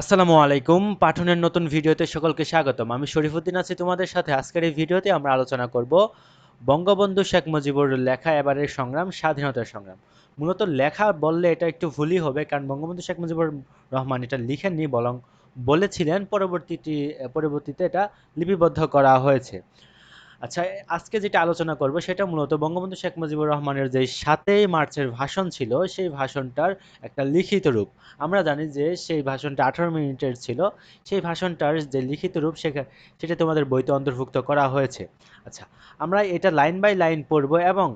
আসসালামু আলাইকুম। পাঠনের নতুন ভিডিওতে সকলকে স্বাগতম। আমি শরীফুদ্দিন আছি তোমাদের সাথে। আজকের এই ভিডিওতে আমরা আলোচনা করব বঙ্গবন্ধু শেখ মুজিবুর লেখা এবারের সংগ্রাম, স্বাধীনতার সংগ্রাম। মূলত লেখা বললে এটা একটু ভুলই হবে, কারণ বঙ্গবন্ধু শেখ মুজিবুর রহমান এটা লিখেননি, বরং বলেছিলেন পরবর্তীটি, পরবর্তীতে এটা লিপিবদ্ধ করা হয়েছে। আচ্ছা আজকে যেটা আলোচনা করব সেটা মূলত বঙ্গবন্ধু শেখ মুজিবুর রহমানের যে সাতই মার্চের ভাষণ ছিল, সেই ভাষণটার একটা লিখিত রূপ। আমরা জানি যে সেই ভাষণটা আঠারো মিনিটের ছিল। সেই ভাষণটার যে লিখিত রূপ সেটা সেটা তোমাদের বইতে অন্তর্ভুক্ত করা হয়েছে। আচ্ছা আমরা এটা লাইন বাই লাইন পড়ব এবং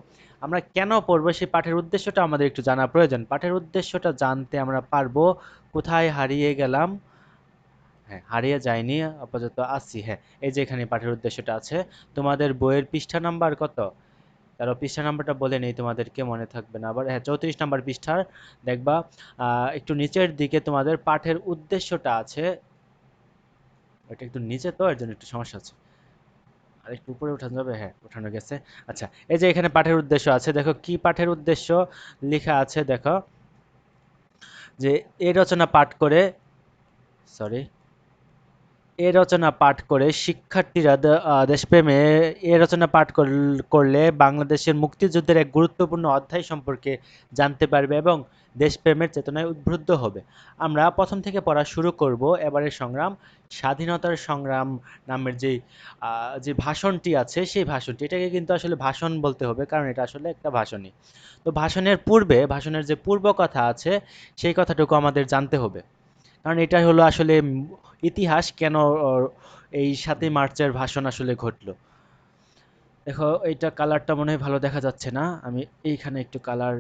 আমরা কেন পড়ব সেই পাঠের উদ্দেশ্যটা আমাদের একটু জানা প্রয়োজন। পাঠের উদ্দেশ্যটা জানতে আমরা পারব, কোথায় হারিয়ে গেলাম হ্যাঁ হারিয়ে যায়নি, আপাতত আছি হ্যাঁ। এই যে এখানে পাঠের উদ্দেশ্যটা আছে, তোমাদের বইয়ের পৃষ্ঠা নাম্বার কত? তারও পৃষ্ঠা নাম্বারটা বলে নেই, তোমাদেরকে মনে থাকবে না। আবার হ্যাঁ চৌত্রিশ নাম্বার পৃষ্ঠার, দেখবা একটু নিচের দিকে তোমাদের পাঠের উদ্দেশ্যটা আছে। এটা একটু নিচে তো, এর জন্য একটু সমস্যা আছে। আর একটু উপরে উঠানো যাবে? হ্যাঁ উঠানো গেছে। আচ্ছা এই যে এখানে পাঠের উদ্দেশ্য আছে, দেখো কি পাঠের উদ্দেশ্য লেখা আছে, দেখো। যে এই রচনা পাঠ করে সরি এ রচনা পাঠ করে শিক্ষার্থীরা দেশপ্রেমে এ রচনা পাঠ করলে বাংলাদেশের মুক্তিযুদ্ধের এক গুরুত্বপূর্ণ অধ্যায় সম্পর্কে জানতে পারবে এবং দেশপ্রেমের চেতনায় উদ্বুদ্ধ হবে। আমরা প্রথম থেকে পড়া শুরু করব এবারের সংগ্রাম, স্বাধীনতার সংগ্রাম নামের যে যে ভাষণটি আছে সেই ভাষণটি। এটাকে কিন্তু আসলে ভাষণ বলতে হবে কারণ এটা আসলে একটা ভাষণই। তো ভাষণের পূর্বে, ভাষণের যে পূর্ব কথা আছে সেই কথাটুকু আমাদের জানতে হবে। কারণ এটা হলো আসলে ইতিহাস কেন এই সাতই মার্চের ভাষণ আসলে ঘটলো? দেখো এইটা কালারটা মনে হয় ভালো দেখা যাচ্ছে না। আমি এইখানে একটু কালার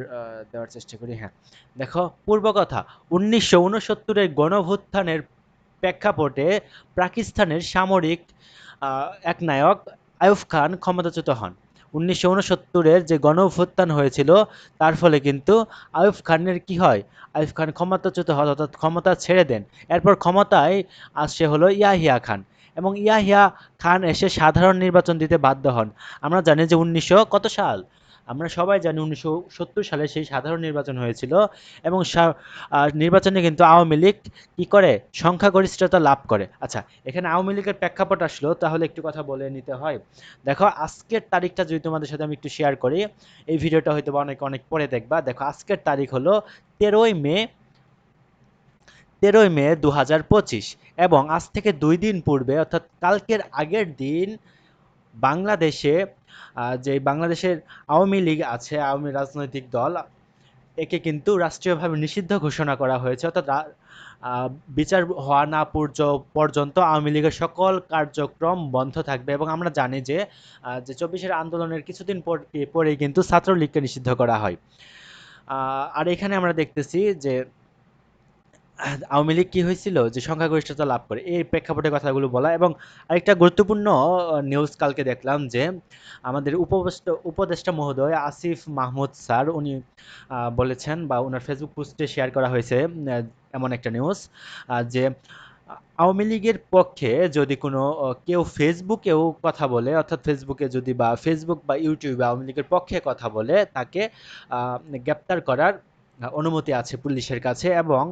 দেওয়ার চেষ্টা করি হ্যাঁ। দেখো পূর্ব কথা উনিশশো উনসত্তরের গণভুত্থানের প্রেক্ষাপটে পাকিস্তানের সামরিক এক নায়ক আয়ুব খান ক্ষমতাচ্যুত হন। উনিশশো উনসত্তরের যে গণ অভ্যুত্থান হয়েছিল, তার ফলে কিন্তু আয়ুফ খানের কি হয়? আয়ুফ খান ক্ষমতাচ্যুত হয় অর্থাৎ ক্ষমতা ছেড়ে দেন। এরপর ক্ষমতায় আসছে হলো ইয়াহিয়া খান এবং ইয়াহিয়া খান এসে সাধারণ নির্বাচন দিতে বাধ্য হন। আমরা জানি যে উনিশশো কত সাল? আমরা সবাই জানি উনিশশো সত্তর সালে সেই সাধারণ নির্বাচন হয়েছিল এবং নির্বাচনে কিন্তু আওয়ামী লীগ কী করে? সংখ্যাগরিষ্ঠতা লাভ করে। আচ্ছা এখানে আওয়ামী লীগের প্রেক্ষাপট আসলো, তাহলে একটু কথা বলে নিতে হয়। দেখো, আজকের তারিখটা যদি তোমাদের সাথে আমি একটু শেয়ার করি, এই ভিডিওটা হয়তো অনেক অনেক পরে দেখবা। দেখো, আজকের তারিখ হলো তেরোই মে তেরোই মে দু হাজার পঁচিশ এবং আজ থেকে দুই দিন পূর্বে, অর্থাৎ কালকের আগের দিন বাংলাদেশে যে বাংলাদেশের আওয়ামী লীগ আছে, আওয়ামী রাজনৈতিক দল, একে কিন্তু রাষ্ট্রীয়ভাবে নিষিদ্ধ ঘোষণা করা হয়েছে। অর্থাৎ বিচার হওয়া না পর্যন্ত আওয়ামী লীগের সকল কার্যক্রম বন্ধ থাকবে এবং আমরা জানি যে যে চব্বিশের আন্দোলনের কিছুদিন পর পরেই কিন্তু ছাত্রলীগকে নিষিদ্ধ করা হয়। আর এখানে আমরা দেখতেছি যে আওয়ামী লীগ কি হয়েছিল যে সংখ্যাগরিষ্ঠতা লাভ করে? এই প্রেক্ষাপটে কথাগুলো বলা এবং আরেকটা গুরুত্বপূর্ণ নিউজ কালকে দেখলাম যে আমাদের উপদেষ্টা উপদেষ্টা মহোদয় আসিফ মাহমুদ স্যার, উনি বলেছেন বা ওনার ফেসবুক পোস্টে শেয়ার করা হয়েছে এমন একটা নিউজ যে আওয়ামী লীগের পক্ষে যদি কোনো কেউ ফেসবুকেও কথা বলে, অর্থাৎ ফেসবুকে যদি বা ফেসবুক বা ইউটিউবে আওয়ামী লীগের পক্ষে কথা বলে, তাকে গ্রেপ্তার করার অনুমতি আছে পুলিশের কাছে এবং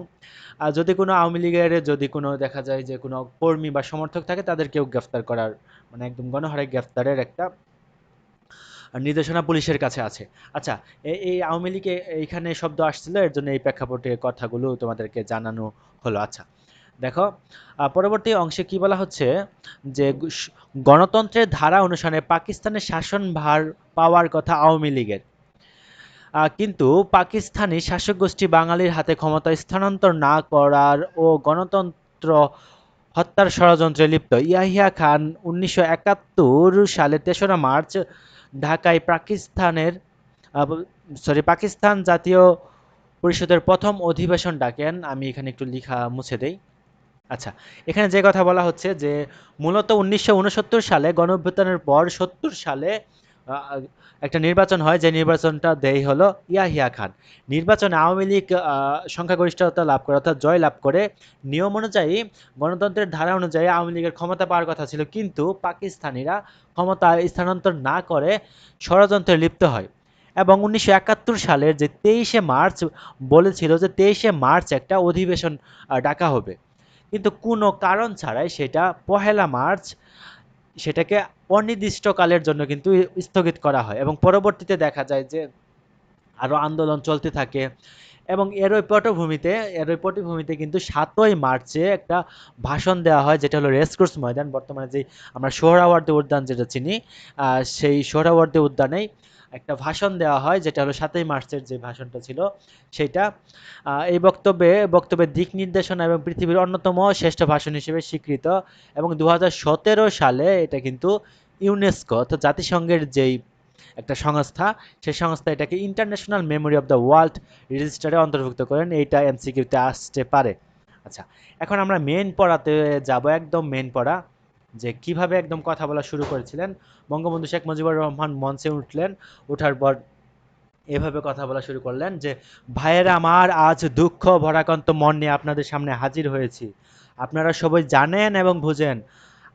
যদি কোনো আওয়ামী লীগের যদি কোনো দেখা যায় যে কোনো কর্মী বা সমর্থক থাকে, তাদেরকেও গ্রেফতার করার মানে একদম গণহারে গ্রেফতারের একটা নির্দেশনা পুলিশের কাছে আছে। আচ্ছা এই আওয়ামী লীগে এইখানে শব্দ আসছিল, এর জন্য এই প্রেক্ষাপটে কথাগুলো তোমাদেরকে জানানো হলো। আচ্ছা দেখো পরবর্তী অংশে কি বলা হচ্ছে যে গণতন্ত্রের ধারা অনুসারে পাকিস্তানের শাসনভার পাওয়ার কথা আওয়ামী লীগের। কিন্তু পাকিস্তানি শাসক গোষ্ঠী বাঙালির হাতে ক্ষমতা স্থানান্তর না করার ও গণতন্ত্র হত্যার ষড়যন্ত্রে লিপ্ত। ইয়াহিয়া খান উনিশশো একাত্তর সালে তেসরা মার্চ ঢাকায় পাকিস্তানের সরি পাকিস্তান জাতীয় পরিষদের প্রথম অধিবেশন ডাকেন। আমি এখানে একটু লিখা মুছে দেই। আচ্ছা এখানে যে কথা বলা হচ্ছে যে, মূলত উনিশশো উনসত্তর সালে গণ পর সত্তর সালে একটা নির্বাচন হয়, যে নির্বাচনটা দেয় হলো ইয়াহিয়া খান। নির্বাচনে আওয়ামী লীগ সংখ্যাগরিষ্ঠতা লাভ করে, অর্থাৎ জয় লাভ করে। নিয়ম অনুযায়ী, গণতন্ত্রের ধারা অনুযায়ী আওয়ামী লীগের ক্ষমতা পাওয়ার কথা ছিল, কিন্তু পাকিস্তানিরা ক্ষমতা স্থানান্তর না করে ষড়যন্ত্রে লিপ্ত হয়। এবং উনিশশো একাত্তর সালের যে তেইশে মার্চ বলেছিল যে তেইশে মার্চ একটা অধিবেশন ডাকা হবে। কিন্তু কোনো কারণ ছাড়াই সেটা পহেলা মার্চ সেটাকে অনির্দিষ্টকালের জন্য কিন্তু স্থগিত করা হয় এবং পরবর্তীতে দেখা যায় যে আরও আন্দোলন চলতে থাকে এবং এরই পটভূমিতে এরই পটভূমিতে কিন্তু সাতই মার্চে একটা ভাষণ দেওয়া হয়, যেটা হলো রেসকোর্স ময়দান। বর্তমানে যে আমরা সোহরাওয়ার্দী উদ্যান যেটা চিনি সেই সোহরাওয়ার্দী উদ্যানেই একটা ভাষণ দেওয়া হয়, যেটা হলো সাতই মার্চের যে ভাষণটা ছিল সেটা এই বক্তব্যে, বক্তব্যের দিক নির্দেশনা এবং পৃথিবীর অন্যতম শ্রেষ্ঠ ভাষণ হিসেবে স্বীকৃত এবং দু হাজার সতেরো সালে এটা কিন্তু ইউনেস্কো অর্থাৎ জাতিসংঘের যেই একটা সংস্থা, সেই সংস্থা এটাকে international memory of the world রেজিস্টারে অন্তর্ভুক্ত করেন। এইটা এমসিকিউতে আসতে পারে। আচ্ছা এখন আমরা মেন পড়াতে যাব, একদম মেন পড়া। যে কীভাবে একদম কথা বলা শুরু করেছিলেন। বঙ্গবন্ধু শেখ মুজিবুর রহমান মঞ্চে উঠলেন ওঠার পর এভাবে কথা বলা শুরু করলেন যে, ভাইয়েরা, আমার আজ দুঃখ ভরাকান্ত মন নিয়ে আপনাদের সামনে হাজির হয়েছি। আপনারা সবাই জানেন এবং বুঝেন,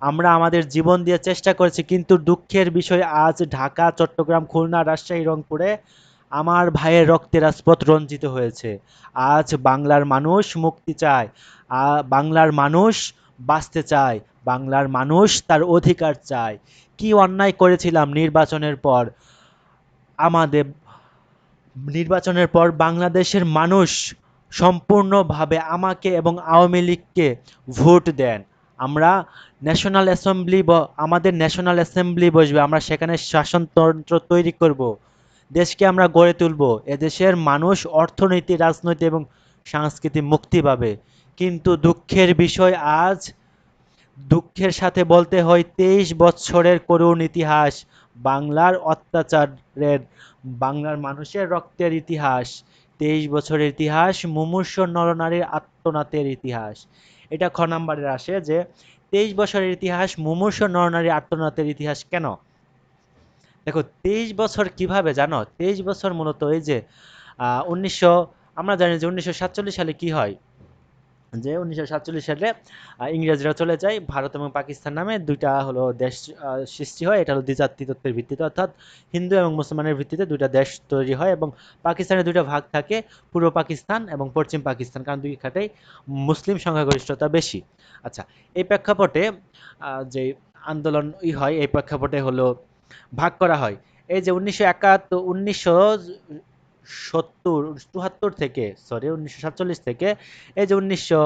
আমরা আমাদের জীবন দিয়ে চেষ্টা করেছি, কিন্তু দুঃখের বিষয় আজ ঢাকা, চট্টগ্রাম, খুলনা, রাজশাহী, রংপুরে আমার ভাইয়ের রক্তে রাজপথ রঞ্জিত হয়েছে। আজ বাংলার মানুষ মুক্তি চায় বাংলার মানুষ বাঁচতে চায় বাংলার মানুষ তার অধিকার চায়। কি অন্যায় করেছিলাম নির্বাচনের পর? আমাদের নির্বাচনের পর বাংলাদেশের মানুষ সম্পূর্ণভাবে আমাকে এবং আওয়ামী লীগকে ভোট দেন। আমরা ন্যাশনাল অ্যাসেম্বলি আমাদের ন্যাশনাল অ্যাসেম্বলি বসবে, আমরা সেখানে শাসনতন্ত্র তৈরি করব। দেশকে আমরা গড়ে তুলব। এদেশের মানুষ অর্থনীতি রাজনৈতিক এবং সাংস্কৃতিক মুক্তি পাবে। কিন্তু দুঃখের বিষয়, আজ দুঃখের সাথে বলতে হয়, তেইশ বছরের করুণ ইতিহাস, বাংলার অত্যাচারের, বাংলার মানুষের রক্তের ইতিহাস। তেইশ বছরের ইতিহাস, মুমূর্ষ নরনারীর আত্মনাথের ইতিহাস। এটা খ নাম্বারের আসে যে, তেইশ বছরের ইতিহাস, মুমূর্ষ নরনারীর আত্মনাথের ইতিহাস কেন? দেখো, তেইশ বছর কীভাবে জানো? তেইশ বছর মূলত এই যে উনিশশো, আমরা জানি যে উনিশশো সাতচল্লিশ সালে কি হয়? যে উনিশশো সাতচল্লিশ সালে ইংরেজরা চলে যায় ভারত এবং পাকিস্তান নামে। দুইটা হলো দেশ সৃষ্টি হয়। এটা হলো দ্বিজাতি তত্ত্বের ভিত্তিতে, অর্থাৎ হিন্দু এবং মুসলমানের ভিত্তিতে দুইটা দেশ তৈরি হয় এবং পাকিস্তানের দুইটা ভাগ থাকে, পূর্ব পাকিস্তান এবং পশ্চিম পাকিস্তান। কারণ দুই খাতেই মুসলিম সংখ্যাগরিষ্ঠতা বেশি। আচ্ছা এই প্রেক্ষাপটে যে আন্দোলন ই হয়, এই প্রেক্ষাপটে হলো ভাগ করা হয়। এই যে উনিশশো একাত্তর, উনিশশো সত্তর, চুয়াত্তর থেকে সরি উনিশশো সাতচল্লিশ থেকে, এই যে উনিশশো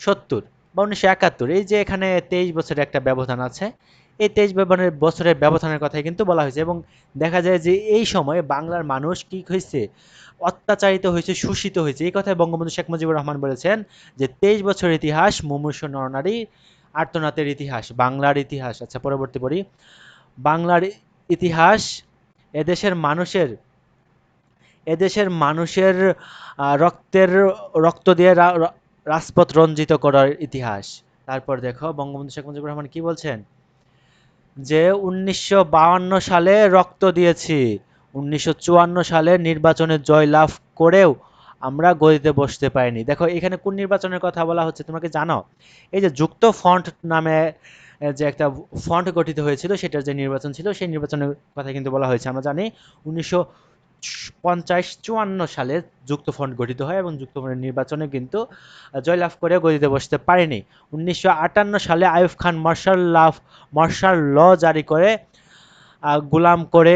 সত্তর বা উনিশশো একাত্তর, এই যে এখানে তেইশ বছরের একটা ব্যবধান আছে, এই তেইশ ব্যবধানের বছরের ব্যবধানের কথাই কিন্তু বলা হয়েছে এবং দেখা যায় যে এই সময়ে বাংলার মানুষ কি হয়েছে? অত্যাচারিত হয়েছে, শোষিত হয়েছে। এই কথায় বঙ্গবন্ধু শেখ মুজিবুর রহমান বলেছেন যে তেইশ বছরের ইতিহাস মুমূর্ষ নরনারী আর্তনাথের ইতিহাস, বাংলার ইতিহাস। আচ্ছা পরবর্তী পড়ি। বাংলার ইতিহাস এদেশের মানুষের এদেশের মানুষের রক্তের, রক্ত দিয়ে রাজপথ রঞ্জিত করার ইতিহাস। তারপর দেখো, বঙ্গবন্ধু শেখ মুজিবুর রহমান কি বলছেন? যে উনিশশো সালে রক্ত দিয়েছি, উনিশশো চুয়ান্ন সালে নির্বাচনে জয়লাভ করেও আমরা গদিতে বসতে পারিনি। দেখো, এখানে কোন নির্বাচনের কথা বলা হচ্ছে তোমাকে জানো এই যে যুক্ত ফ্রন্ট নামে যে একটা ফ্রন্ট গঠিত হয়েছিল, সেটার যে নির্বাচন ছিল, সেই নির্বাচনের কথা কিন্তু বলা হয়েছে। আমরা জানি, উনিশশো পঞ্চাশ চুয়ান্ন সালে যুক্ত ফ্রন্ট গঠিত হয় এবং যুক্ত ফ্রন্টের নির্বাচনে কিন্তু জয়লাভ করে গদিতে বসতে পারেনি। উনিশশো আটান্ন সালে আইয়ুব খান মার্শাল লাভ মার্শাল ল জারি করে গুলাম করে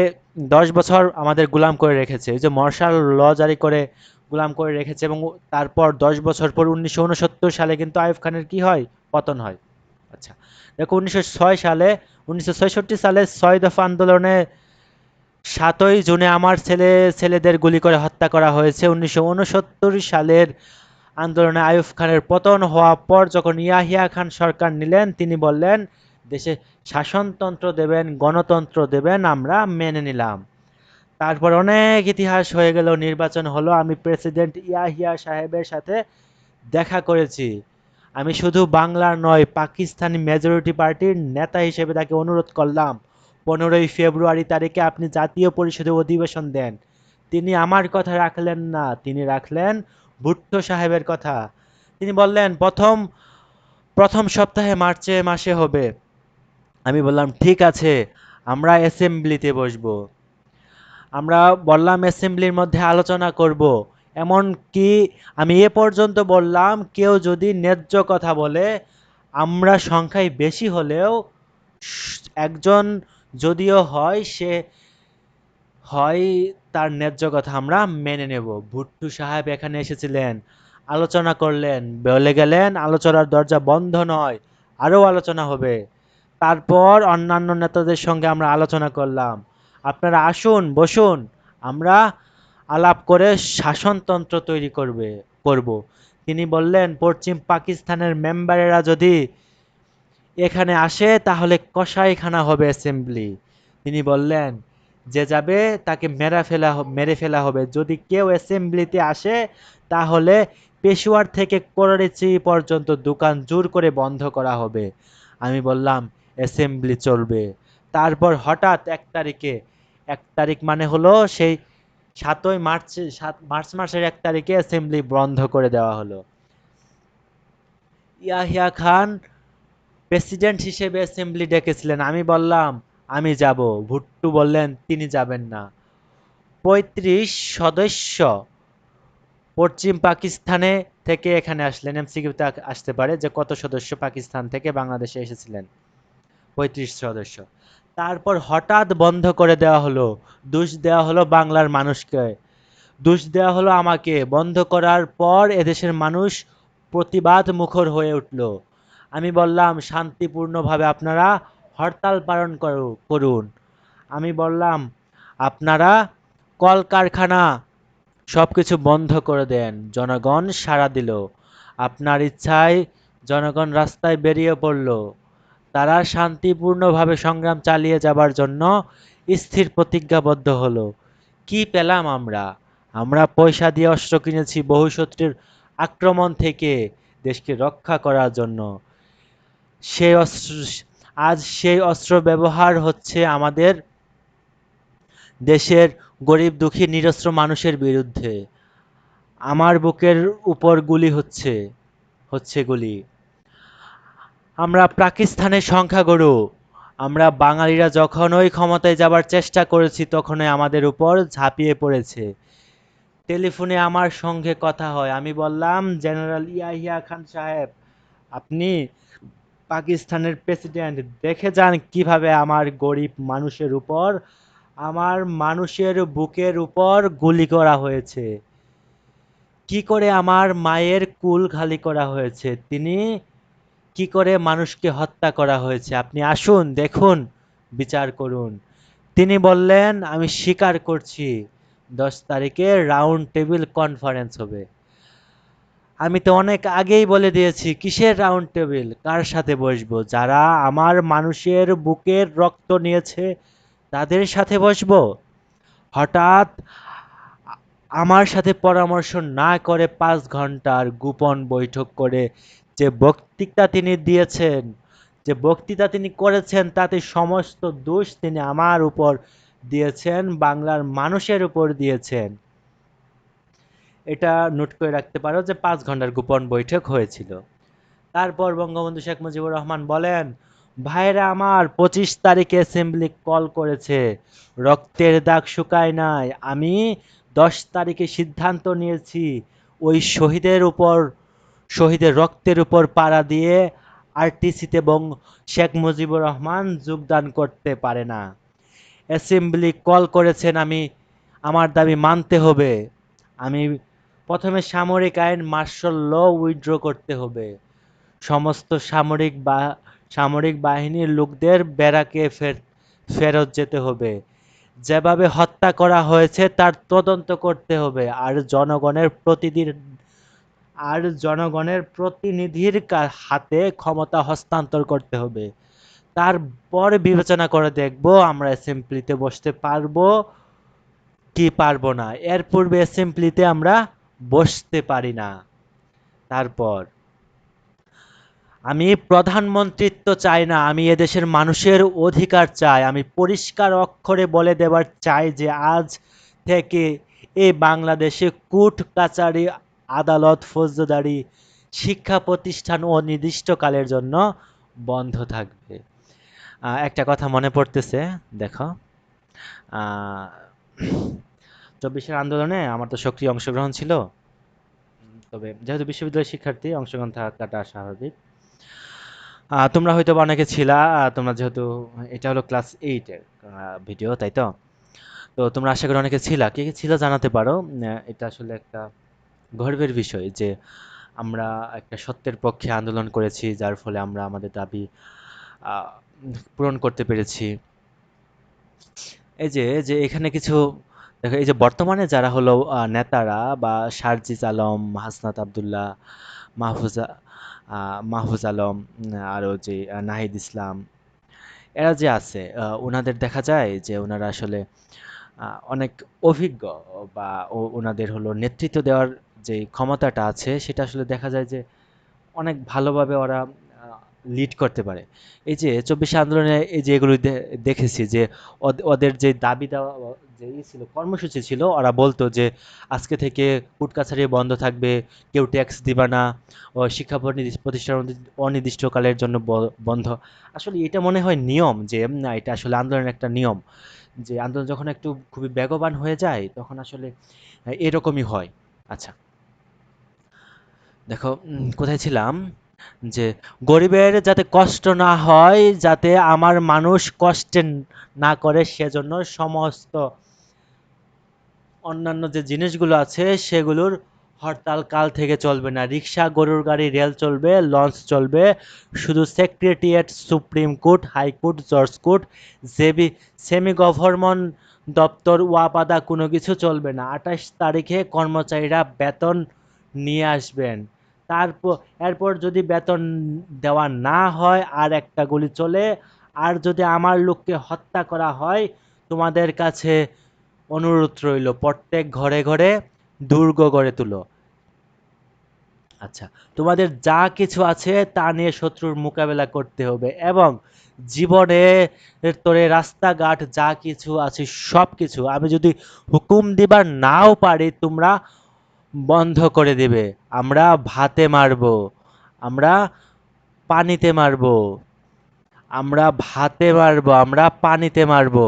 দশ বছর আমাদের গুলাম করে রেখেছে। এই যে মার্শাল ল জারি করে গুলাম করে রেখেছে এবং তারপর দশ বছর পর উনিশশো উনসত্তর সালে কিন্তু আইয়ুব খানের কি হয়? পতন হয়। আচ্ছা দেখো উনিশশো ছয় সালে, উনিশশো সালে ছয় দফা আন্দোলনে সাতই জুনে আমার ছেলে, ছেলেদের গুলি করে হত্যা করা হয়েছে। উনিশশো উনসত্তর সালের আন্দোলনে আইয়ুব খানের পতন হওয়ার পর যখন ইয়াহিয়া খান সরকার নিলেন, তিনি বললেন, দেশে শাসনতন্ত্র দেবেন, গণতন্ত্র দেবেন, আমরা মেনে নিলাম। তারপর অনেক ইতিহাস হয়ে গেল, নির্বাচন হলো, আমি প্রেসিডেন্ট ইয়াহিয়া সাহেবের সাথে দেখা করেছি। আমি শুধু বাংলার নয়, পাকিস্তানি মেজরিটি পার্টির নেতা হিসেবে তাকে অনুরোধ করলাম। পনেরোই ফেব্রুয়ারি তারিখে আপনি জাতীয় পরিষদে অধিবেশন দেন। তিনি আমার কথা রাখলেন না, তিনি রাখলেন ভুট্টো সাহেবের কথা। তিনি বললেন, প্রথম প্রথম সপ্তাহে মার্চে মাসে হবে। আমি বললাম, ঠিক আছে, আমরা অ্যাসেম্বলিতে বসবো। আমরা বললাম, অ্যাসেম্বলির মধ্যে আলোচনা করব। এমনকি আমি এ পর্যন্ত বললাম, কেউ যদি ন্যায্য কথা বলে, আমরা সংখ্যায় বেশি হলেও একজন যদিও হয় সে, হয় তার ন্যায্য কথা। আমরা মেনে নেব। ভুট্টু সাহেব এখানে এসেছিলেন, আলোচনা করলেন, বলে গেলেন, আলোচনার দরজা বন্ধ নয় আরও আলোচনা হবে। তারপর অন্যান্য নেতাদের সঙ্গে আমরা আলোচনা করলাম। আপনারা আসুন, বসুন, আমরা আলাপ করে শাসনতন্ত্র তৈরি করবে, করব। তিনি বললেন, পশ্চিম পাকিস্তানের মেম্বারেরা যদি এখানে আসে, তাহলে কসাইখানা হবে অ্যাসেম্বলি। তিনি বললেন, যে যাবে, তাকে মেরা ফেলা মেরে ফেলা হবে। যদি কেউ অ্যাসেম্বলিতে আসে, তাহলে পেশোয়ার থেকে করাচি পর্যন্ত দোকান জোর করে বন্ধ করা হবে। আমি বললাম, অ্যাসেম্বলি চলবে। তারপর হঠাৎ এক তারিখে, এক তারিখ মানে হলো সেই সাতই মার্চ, সাত, মার্চ মাসের এক তারিখে অ্যাসেম্বলি বন্ধ করে দেওয়া হলো। ইয়াহিয়া খান প্রেসিডেন্ট হিসেবে অ্যাসেম্বলি ডেকেছিলেন। আমি বললাম, আমি যাব। ভুট্টু বললেন, তিনি যাবেন না। পঁয়ত্রিশ সদস্য পশ্চিম পাকিস্তানে থেকে এখানে আসলেন। এমসিকিউতে আসতে পারে যে কত সদস্য পাকিস্তান থেকে বাংলাদেশে এসেছিলেন। পঁয়ত্রিশ সদস্য। তারপর হঠাৎ বন্ধ করে দেওয়া হলো। দোষ দেওয়া হলো বাংলার মানুষকে। দোষ দেওয়া হলো আমাকে। বন্ধ করার পর এদেশের মানুষ প্রতিবাদ মুখর হয়ে উঠল। আমি বললাম, শান্তিপূর্ণভাবে আপনারা হরতাল পালন করু- করুন। আমি বললাম, আপনারা কলকারখানা সব কিছু বন্ধ করে দেন। জনগণ সাড়া দিল। আপনার ইচ্ছায় জনগণ রাস্তায় বেরিয়ে পড়ল। তারা শান্তিপূর্ণভাবে সংগ্রাম চালিয়ে যাবার জন্য স্থির প্রতিজ্ঞাবদ্ধ হলো। কি পেলাম আমরা? আমরা পয়সা দিয়ে অস্ত্র কিনেছি বহু শত্রুর আক্রমণ থেকে দেশকে রক্ষা করার জন্য। সেই অস্ত্র, আজ সেই অস্ত্র ব্যবহার হচ্ছে আমাদের দেশের গরিব, দুঃখী, নিরস্ত্র মানুষের বিরুদ্ধে। আমার বুকের উপর গুলি হচ্ছে হচ্ছে গুলি। আমরা পাকিস্তানের সংখ্যাগুরু। আমরা বাঙালিরা যখনই ক্ষমতায় যাবার চেষ্টা করেছি, তখনই আমাদের উপর ঝাঁপিয়ে পড়েছে। টেলিফোনে আমার সঙ্গে কথা হয়। আমি বললাম, জেনারেল ইয়াহিয়া খান সাহেব, আপনি পাকিস্তানের প্রেসিডেন্ট দেখে যান কীভাবে আমার গরিব মানুষের উপর, আমার মানুষের বুকের উপর গুলি করা হয়েছে। কি করে আমার মায়ের কুল খালি করা হয়েছে? তিনি কি করে মানুষকে হত্যা করা হয়েছে? আপনি আসুন, দেখুন, বিচার করুন। তিনি বললেন, আমি স্বীকার করছি, দশ তারিখে রাউন্ড টেবিল কনফারেন্স হবে। আমি তো অনেক আগেই বলে দিয়েছি, কিসের রাউন্ড টেবিল কার সাথে বসবো? যারা আমার মানুষের বুকের রক্ত নিয়েছে, তাদের সাথে বসবো? হঠাৎ আমার সাথে পরামর্শ না করে পাঁচ ঘণ্টার গোপন বৈঠক করে যে বক্তৃতা তিনি দিয়েছেন, যে বক্তৃতা তিনি করেছেন, তাতে সমস্ত দোষ তিনি আমার উপর দিয়েছেন, বাংলার মানুষের উপর দিয়েছেন। এটা নোট করে রাখতে পারো যে পাঁচ ঘণ্টার গোপন বৈঠক হয়েছিল। তারপর বঙ্গবন্ধু শেখ মুজিবুর রহমান বলেন, ভাইরা আমার, পঁচিশ তারিখে অ্যাসেম্বলি কল করেছে। রক্তের দাগ শুকায় নাই। আমি দশ তারিখে সিদ্ধান্ত নিয়েছি, ওই শহীদের উপর, শহীদের রক্তের উপর পাড়া দিয়ে আরটিসিতে বং, শেখ মুজিবুর রহমান যোগদান করতে পারে না। অ্যাসেম্বলি কল করেছেন আমি, আমার দাবি মানতে হবে। আমি প্রথমে সামরিক আইন মার্শাল ল উইথড্র করতে হবে। সমস্ত সামরিক বা, সামরিক বাহিনীর লোকদের ব্যারাকে ফের, ফেরত যেতে হবে। যেভাবে হত্যা করা হয়েছে, তার তদন্ত করতে হবে। আর জনগণের প্রতিদিন, আর জনগণের প্রতিনিধির হাতে ক্ষমতা হস্তান্তর করতে হবে। তারপর বিবেচনা করে দেখব আমরা অ্যাসেম্বলিতে বসতে পারব কি পারব না। এর পূর্বে অ্যাসেম্বলিতে আমরা বসতে পারি না। তারপর, আমি প্রধানমন্ত্রিত্ব চাই না, আমি এদেশের মানুষের অধিকার চাই। আমি পরিষ্কার অক্ষরে বলে দেবার চাই যে আজ থেকে এই বাংলাদেশে কোর্ট কাচারি আদালত ফৌজদারি শিক্ষা প্রতিষ্ঠান অনির্দিষ্টকালের জন্য বন্ধ থাকবে। একটা কথা মনে পড়তেছে, দেখো। চব্বিশের আন্দোলনে আমার তো সক্রিয় অংশগ্রহণ ছিল। তবে যেহেতু বিশ্ববিদ্যালয়ের শিক্ষার্থী, অংশগ্রহণ থাকাটা স্বাভাবিক। তোমরা হয়তো বা অনেকে ছিলা তোমরা যেহেতু এটা হলো ক্লাস এইটের ভিডিও, তাই তো? তো তোমরা আশা করি অনেকে ছিলা। কে কে ছিল জানাতে পারো। এটা আসলে একটা গর্বের বিষয় যে আমরা একটা সত্যের পক্ষে আন্দোলন করেছি, যার ফলে আমরা আমাদের দাবি পূরণ করতে পেরেছি। এই যে যে এখানে কিছু দেখো, এই যে বর্তমানে যারা হলো নেতারা বা সারজিস আলম, হাসনাত আবদুল্লাহ, মাহফুজা মাহফুজ আলম আরও যে নাহিদ ইসলাম, এরা যে আছে ওনাদের দেখা যায় যে ওনারা আসলে অনেক অভিজ্ঞ বা ওনাদের হলো নেতৃত্ব দেওয়ার যে ক্ষমতাটা আছে, সেটা আসলে দেখা যায় যে অনেক ভালোভাবে ওরা লিড করতে পারে। এই যে চব্বিশে আন্দোলনে এই যে এগুলো দেখেছি যে ওদ- ওদের যে দাবি দেওয়া যে ছিল, কর্মসূচি ছিল, ওরা বলতো যে আজকে থেকে কোর্ট কাছারি বন্ধ থাকবে, কেউ ট্যাক্স দিবে না, ও শিক্ষা প্রতি- প্রতিষ্ঠান অনির্দিষ্টকালের জন্য বন্ধ। আসলে এটা মনে হয় নিয়ম যে না, এটা আসলে আন্দোলনের একটা নিয়ম। যে আন্দোলন যখন একটু খুবই বেগবান হয়ে যায়, তখন আসলে এরকমই হয়। আচ্ছা। দেখো কোথায় ছিলাম? যে গরিবের যাতে কষ্ট না হয়, যাতে আমার মানুষ কষ্টে না করে, সেজন্য সমস্ত অন্যান্য যে জিনিসগুলো আছে, সেগুলোর হরতাল কাল থেকে চলবে না। রিক্সা গরুর গাড়ি, রেল চলবে, লঞ্চ চলবে। শুধু secretariat, supreme court high court জজ কোর্ট, জেবি সেমি গভর্নমেন্ট দপ্তর, ওয়াপাদা কোনো কিছু চলবে না। আঠাশ তারিখে কর্মচারীরা বেতন নিয়ে আসবেন। তারপর, এরপর যদি বেতন দেওয়া না হয়, আর একটা গুলি চলে, আর যদি আমার লোককে হত্যা করা হয়, তোমাদের কাছে অনুরোধ রইল, প্রত্যেক ঘরে ঘরে দুর্গ গড়ে তুলো। আচ্ছা তোমাদের যা কিছু আছে তা নিয়ে শত্রুর মোকাবেলা করতে হবে এবং জীবনে তোরে রাস্তাঘাট যা কিছু আছে সব কিছু আমি যদি হুকুম দিবার নাও পারি তোমরা বন্ধ করে দেবে। আমরা ভাতে মারবো, আমরা পানিতে মারবো, আমরা ভাতে মারবো, আমরা পানিতে মারবো।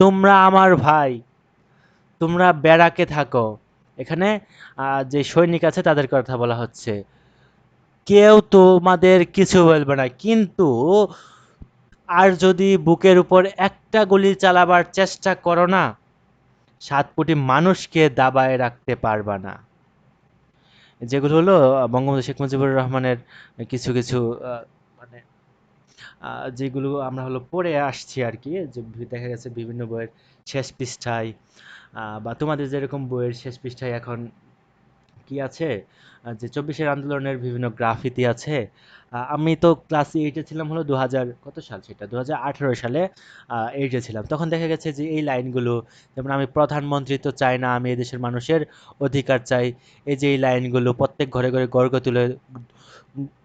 তোমরা আমার ভাই তোমরা ব্যারাকে থাকো। এখানে যে সৈনিক আছে তাদের কথা বলা হচ্ছে। কেউ তোমাদের কিছু বলবে না, কিন্তু আর যদি বুকের উপর একটা গুলি চালাবার চেষ্টা করো না, সাত কোটি মানুষকে দাবায় রাখতে পারবা না। যেগুলো হলো, বঙ্গবন্ধু শেখ মুজিবুর রহমানের কিছু কিছু যেগুলো আমরা হলো পড়ে আসছি আর কি যে দেখা গেছে বিভিন্ন বইয়ের শেষ পৃষ্ঠায় বা তোমাদের যেরকম বইয়ের শেষ পৃষ্ঠায় এখন কি আছে? যে চব্বিশের আন্দোলনের বিভিন্ন গ্রাফিতি আছে। আমি তো ক্লাস এইটে ছিলাম হলো দু হাজার কত সাল সেটা? দু হাজার আঠেরো সালে এইটে ছিলাম। তখন দেখা গেছে যে এই লাইনগুলো, যেমন আমি প্রধানমন্ত্রী তো চাই না, আমি এদেশের মানুষের অধিকার চাই, এই যে এই লাইনগুলো, প্রত্যেক ঘরে ঘরে গর্গ তুলে,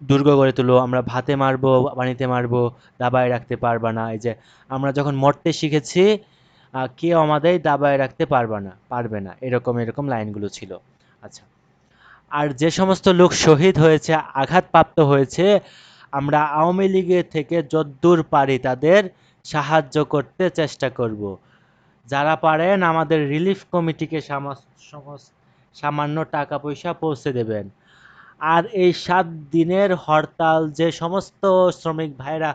দুর্গ গড়ে তুলো, আমরা ভাতে মারবো, পানিতে মারবো, দাবায় রাখতে পারবা না, এই যে আমরা যখন মরতে শিখেছি কেউ আমাদের দাবায় রাখতে পারবে না পারবে না, এরকম এরকম লাইনগুলো ছিল। আচ্ছা। আর যে সমস্ত লোক শহীদ হয়েছে, আঘাতপ্রাপ্ত হয়েছে, আমরা আওয়ামী লীগের থেকে যদ্দূর পারি তাদের সাহায্য করতে চেষ্টা করব। যারা পারেন আমাদের রিলিফ কমিটিকে সামান্য টাকা পয়সা পৌঁছে দেবেন। আর এই সাত দিনের হরতাল যে সমস্ত শ্রমিক ভাইরা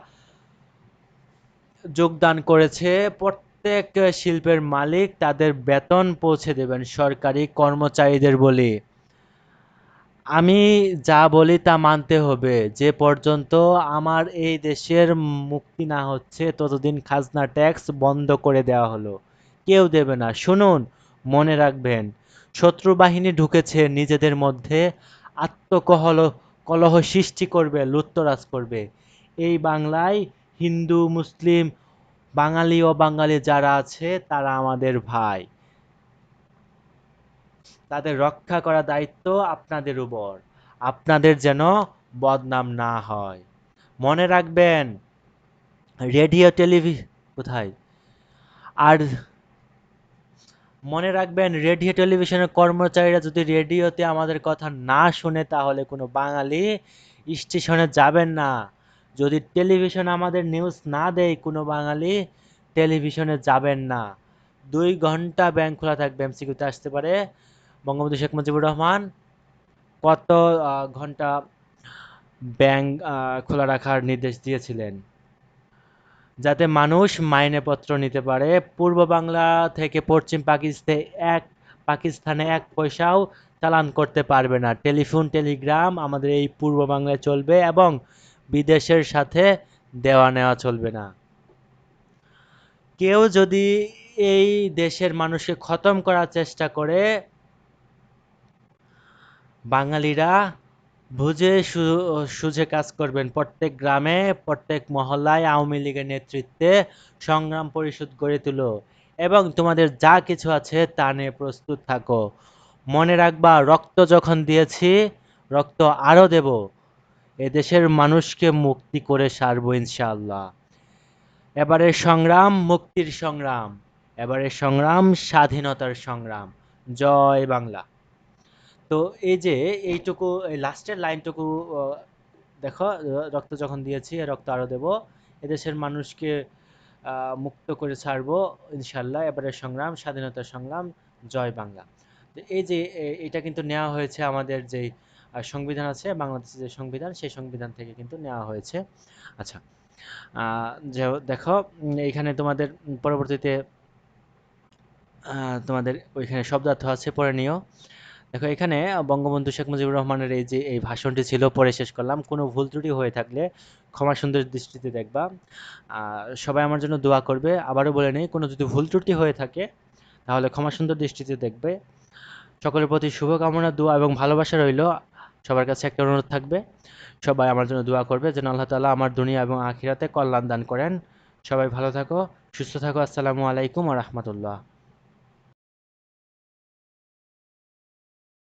যোগদান করেছে, প্রত্যেক শিল্পের মালিক তাদের বেতন পৌঁছে দেবেন সরকারি কর্মচারীদের বলে। আমি যা বলি তা মানতে হবে। যে পর্যন্ত আমার এই দেশের মুক্তি না হচ্ছে, ততদিন খাজনা ট্যাক্স বন্ধ করে দেওয়া হলো। কেউ দেবে না। শুনুন, মনে রাখবেন, শত্রু বাহিনী ঢুকেছে, নিজেদের মধ্যে আত্মকহল কলহ সৃষ্টি করবে লুত্তরাজ করবে। এই বাংলায় হিন্দু, মুসলিম, বাঙালি ও বাঙালি যারা আছে, তারা আমাদের ভাই। তাদের রক্ষা করা দায়িত্ব আপনাদের উপর। আপনাদের যেন বদনাম না হয়। মনে রাখবেন, রেডিও টেলিভি, কোথায়? আর মনে রাখবেন, রেডিও টেলিভিশনের কর্মচারীরা যদি রেডিওতে আমাদের কথা না শুনে, তাহলে কোনো বাঙালি স্টেশনে যাবেন না। যদি টেলিভিশন আমাদের নিউজ না দেয়, কোনো বাঙালি টেলিভিশনে যাবেন না। দুই ঘণ্টা ব্যাংক খোলা থাকবে, এমসিকিউতে আসতে পারে। বঙ্গবন্ধু শেখ মুজিবুর রহমান, কত ঘণ্টা ব্যাংক খোলা রাখার নির্দেশ দিয়েছিলেন। যাতে মানুষ মাইনেপত্র নিতে পারে। পূর্ব বাংলা থেকে পশ্চিম পাকিস্তানে এক পাকিস্তানে এক পয়সাও চালান করতে পারবে না। টেলিফোন, টেলিগ্রাম আমাদের এই পূর্ব বাংলায় চলবে এবং বিদেশের সাথে দেওয়া নেওয়া চলবে না। কেউ যদি এই দেশের মানুষকে খতম করার চেষ্টা করে বাঙালিরা বুঝে সুঝে কাজ করবেন। প্রত্যেক গ্রামে, প্রত্যেক মহল্লায় আওয়ামী লীগের নেতৃত্বে সংগ্রাম পরিষদ গড়ে তুলো এবং তোমাদের যা কিছু আছে তা নিয়ে প্রস্তুত থাকো। মনে রাখবা, রক্ত যখন দিয়েছি, রক্ত আরও দেব। এদেশের মানুষকে মুক্তি করে সারবো ইনশাআল্লাহ। এবারের সংগ্রাম মুক্তির সংগ্রাম, এবারের সংগ্রাম স্বাধীনতার সংগ্রাম। জয় বাংলা। তো এই যে এইটুকু এই লাস্টের লাইনটুকু দেখো রক্ত যখন দিয়েছি রক্ত আরও দেব এদেশের মানুষকে মুক্ত করে ছাড়বো ইনশাল্লাহ এবারে সংগ্রাম স্বাধীনতা সংগ্রাম জয় বাংলা। এই যে এটা কিন্তু নেওয়া হয়েছে আমাদের যে সংবিধান আছে বাংলাদেশের যে সংবিধান সেই সংবিধান থেকে কিন্তু নেওয়া হয়েছে। আচ্ছা যে দেখো উম, এইখানে তোমাদের পরবর্তীতে তোমাদের ওইখানে শব্দার্থ আছে পড়ে নিও। দেখো, এখানে বঙ্গবন্ধু শেখ মুজিবুর রহমানের এই যে, এই ভাষণটি ছিল, পরে শেষ করলাম। কোনো ভুল ত্রুটি হয়ে থাকলে ক্ষমা সুন্দর দৃষ্টিতে দেখবা। সবাই আমার জন্য দোয়া করবে। আবারও বলে নেই, কোনো যদি ভুল ত্রুটি হয়ে থাকে, তাহলে ক্ষমা সুন্দর দৃষ্টিতে দেখবে। সকলের প্রতি শুভকামনা, দোয়া এবং ভালোবাসা রইল। সবার কাছে একটা অনুরোধ থাকবে। সবাই আমার জন্য দোয়া করবে যেন আল্লাহ তাআলা আমার দুনিয়া এবং আখিরাতে কল্যাণ দান করেন। সবাই ভালো থাকো, সুস্থ থাকো। আসসালামু আলাইকুম ওয়া রাহমাতুল্লাহ।